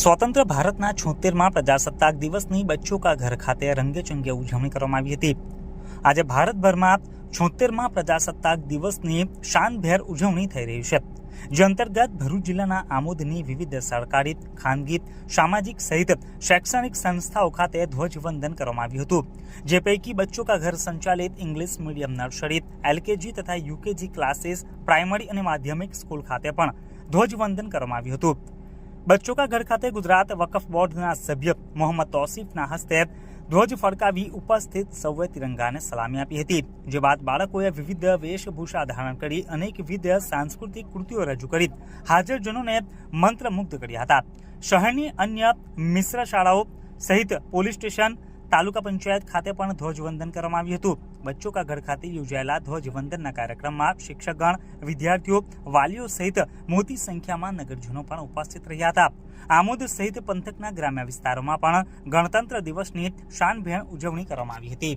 સ્વતંત્ર ભારતના છોતેરમાં પ્રજાસત્તાક દિવસની બચ્ચો કા ઘર ખાતે રંગેચંગે ઉજવણી કરવામાં આવી હતી. આજે ભારતભરમાં છોતેરમાં પ્રજાસત્તાક દિવસની શાનભેર ઉજવણી થઈ રહી છે. જે અંતર્ગત ભરૂચ જિલ્લાના આમોદની વિવિધ સરકારી, ખાનગી, સામાજિક સહિત શૈક્ષણિક સંસ્થાઓ ખાતે ધ્વજવંદન કરવામાં આવ્યું હતું. જે પૈકી બચ્ચો કા ઘર સંચાલિત ઇંગ્લિશ મીડિયમ નર્સરી, એલકેજી તથા યુકેજી ક્લાસીસ, પ્રાઇમરી અને માધ્યમિક સ્કૂલ ખાતે પણ ધ્વજવંદન કરવામાં આવ્યું હતું. બચ્ચો કા ઘર ખાતે ગુજરાત વકફ બોર્ડના સભ્ય મોહમ્મદ તોસીફના હસ્તે ધ્વજ ફરકાવી ઉપસ્થિત સૌએ તિરંગાને સલામી આપી હતી, જે બાદ બાળકોએ વિવિધ વેશભૂષા ધારણ કરી અનેકવિધ સાંસ્કૃતિક કૃતિઓ રજૂ કરી, હાજરજનોને મંત્રમુગ્ધ કર્યા હતા. શહેરની અન્ય મિશ્ર શાળાઓ સહિત પોલીસ સ્ટેશન તાલુકા પંચાયત ખાતે પણ ધ્વજવંદન કરવામાં આવ્યું હતું. બચ્ચો કા ઘર ખાતે યોજાયેલા ધ્વજવંદનના કાર્યક્રમમાં શિક્ષકગણ, વિદ્યાર્થીઓ, વાલીઓ સહિત મોટી સંખ્યામાં નગરજનો પણ ઉપસ્થિત રહ્યા હતા. આમોદ સહિત પંથકના ગ્રામ્ય વિસ્તારોમાં પણ ગણતંત્ર દિવસની શાનભેણ ઉજવણી કરવામાં આવી હતી.